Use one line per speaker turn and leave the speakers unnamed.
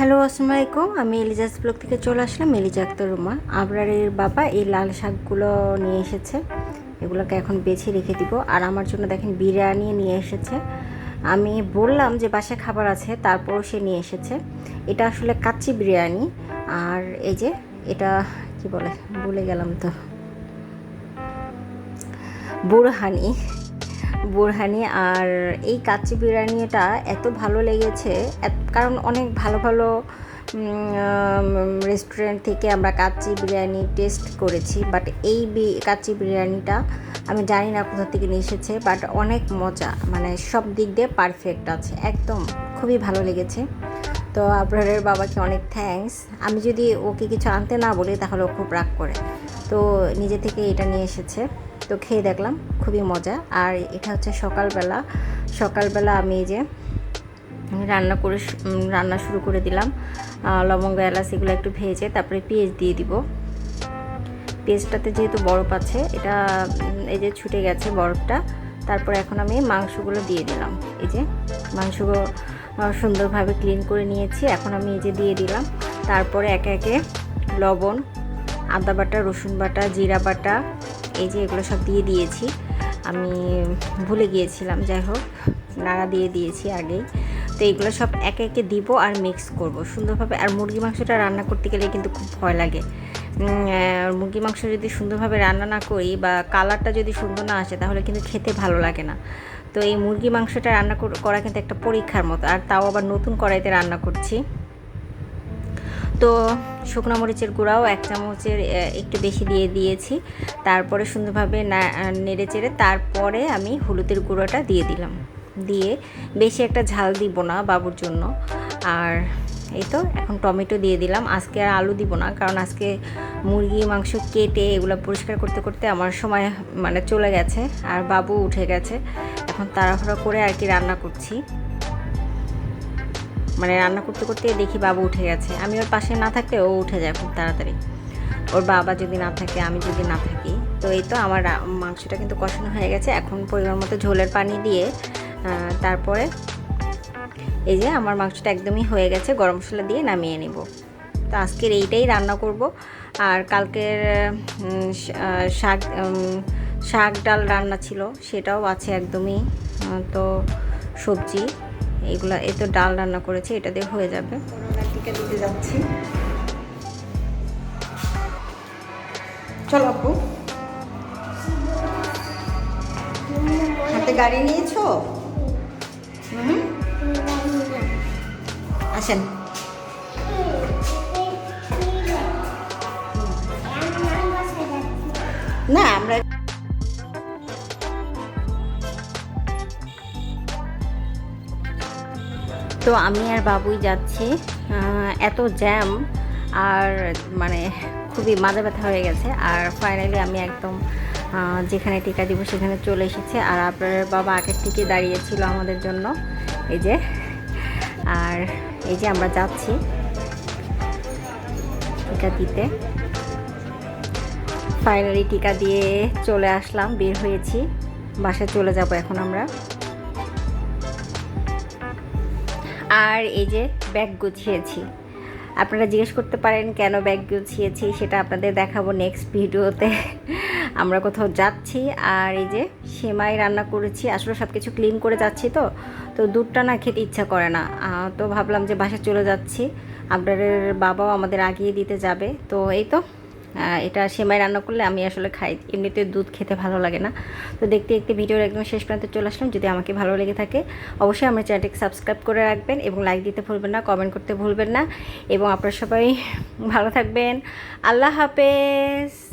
Hello, আসসালামু আলাইকুম। আমি এলিজাস ব্লক থেকে চলে আসলাম, এলিজা আক্তার রুমা আবরারের বাবা এই লাল শাকগুলো নিয়ে এসেছে। এগুলোকে এখন বেছে রেখে দিব। আর আমার জন্য দেখেন বিরিয়ানি নিয়ে এসেছে। আমি বললাম যে বাসায় খাবার আছে, তারপরও সে নিয়ে এসেছে। এটা আসলে কাচ্চি বিরিয়ানি। আর এই যে এটা, কি বলে, ভুলে গেলাম তো। বুরহানি। বুরহানি, আর এই কাচ্চি বিরিয়ানিটা এত ভালো লেগেছে কারণ অনেক ভালো ভালো রেস্টুরেন্ট থেকে আমরা কাচ্চি বিরিয়ানি টেস্ট করেছি বাট এই কাচ্চি বিরিয়ানিটা আমি জানি না কোথা থেকে নিয়ে এসেছে বাট অনেক মজা মানে সব দিক দিয়ে পারফেক্ট আছে, একদম খুবই ভালো লেগেছে। তো আবরারের বাবাকে অনেক থ্যাঙ্কস আমি যদি ওকে কিছু আনতে না বলি, তাহলে ও খুব রাগ করে। তো নিজে থেকে এটা নিয়ে এসেছে। তো খেয়ে দেখলাম, খুবই মজা। আর এটা হচ্ছে সকালবেলা। সকালবেলা আমি এই যে রান্না করে রান্না শুরু করে দিলাম। লবঙ্গ, এলাচ এগুলো একটু ভেজে তারপরে পেঁয়াজ দিয়ে দিব। পেঁয়াজটাতে যেহেতু বরফ আছে, এটা এই যে ছুটে গেছে বরফটা, তারপর এখন আমি মাংসগুলো দিয়ে দিলাম। এই যে মাংসগুলো সুন্দরভাবে ক্লিন করে নিয়েছি। এখন আমি এই যে দিয়ে দিলাম। তারপরে একে একে লবণ, আদা বাটা, রসুন বাটা, জিরা বাটা এই যে এগুলো সব দিয়ে দিয়েছি। আমি ভুলে গিয়েছিলাম, যাই হোক, নাড়া দিয়ে দিয়েছি আগেই। তো এগুলো সব একে একে দিব আর মিক্স করব সুন্দরভাবে। আর মুরগি মাংসটা রান্না করতে গেলে কিন্তু খুব ভয় লাগে। মুরগি মাংস যদি সুন্দরভাবে রান্না না করি বা কালারটা যদি সুন্দর না আসে, তাহলে কিন্তু খেতে ভালো লাগে না। তো এই মুরগি মাংসটা রান্না করা কিন্তু একটা পরীক্ষার মতো। আর তাও আবার নতুন কড়াইতে রান্না করছি। তো শুকনো মরিচের গুঁড়াও, এক চামচের একটু বেশি দিয়ে দিয়েছি। তারপরে সুন্দরভাবে না নেড়ে চেড়ে তারপরে আমি হলুদের গুঁড়োটা দিয়ে দিলাম। দিয়ে বেশি একটা ঝাল দিব না বাবুর জন্য। আর এই তো, এখন টমেটো দিয়ে দিলাম। আজকে আর আলু দিব না, কারণ আজকে মুরগি, মাংস কেটে এগুলো পরিষ্কার করতে করতে আমার সময় মানে চলে গেছে। আর বাবু উঠে গেছে। এখন তাড়াহুড়ো করে আর কি রান্না করছি। মানে রান্না করতে করতে দেখি বাবু উঠে গেছে। আমি ওর পাশে না থাকলে ও উঠে যায় খুব তাড়াতাড়ি। ওর বাবা যদি না থাকে, আমি যদি না থাকি, তো এই তো আমার মাংসটা কিন্তু কষানো হয়ে গেছে। এখন পরিমাণ মতো ঝোলের পানি দিয়ে তারপরে এই যে আমার মাংসটা একদমই হয়ে গেছে, গরম মশলা দিয়ে নামিয়ে নিব। তো আজকের এইটাই রান্না করব। আর কালকের শাক শাক ডাল রান্না ছিল, সেটাও আছে একদমই। তো সবজি। এইগুলা এই তো ডাল রান্না করেছি, এটা দিয়ে হয়ে যাবে। টিকা দিতে যাচ্ছি। চলো আপু। হাতে গাড়ি নিয়েছো? আসেন। তো আমি আর বাবুই যাচ্ছি। এত জ্যাম আর মানে খুবই মাথা ব্যথা হয়ে গেছে। আর ফাইনালি আমি একদম যেখানে টিকা দিব সেখানে চলে এসেছে। আর আপনার বাবা আগের থেকে দাঁড়িয়েছিল আমাদের জন্য। এই যে, আর এই যে আমরা যাচ্ছি টিকা দিতে। ফাইনালি টিকা দিয়ে চলে আসলাম, বের হয়েছি। বাসায় চলে যাব এখন আমরা। আর এই যে ব্যাগ গুছিয়েছি। আপনারা জিজ্ঞেস করতে পারেন, কেন ব্যাগ গুছিয়েছি? সেটা আপনাদের দেখাবো নেক্সট ভিডিওতে। আমরা কোথাও যাচ্ছি আর এই যে সেমাই রান্না করেছি। আসলে সব কিছু ক্লিন করে যাচ্ছি তো। তো দুধটা না খেতে ইচ্ছা করে না। তো ভাবলাম যে বাসা চলে যাচ্ছি। আপনাদের বাবাও আমাদের আগিয়ে দিতে যাবে। তো এই তো। এটা সেমাই রান্না করলে আমি আসলে খাই। এমনিতে দুধ খেতে ভালো লাগে না। তো দেখতে দেখতে ভিডিওর একদম শেষ প্রান্তে চলে আসলাম। যদি আমাকে ভালো লেগে থাকে, অবশ্যই আমার চ্যানেলটিকে সাবস্ক্রাইব করে রাখবেন এবং লাইক দিতে ভুলবেন না কমেন্ট করতে ভুলবেন না। এবং আপনারা সবাই ভালো থাকবেন। আল্লাহ হাফেজ।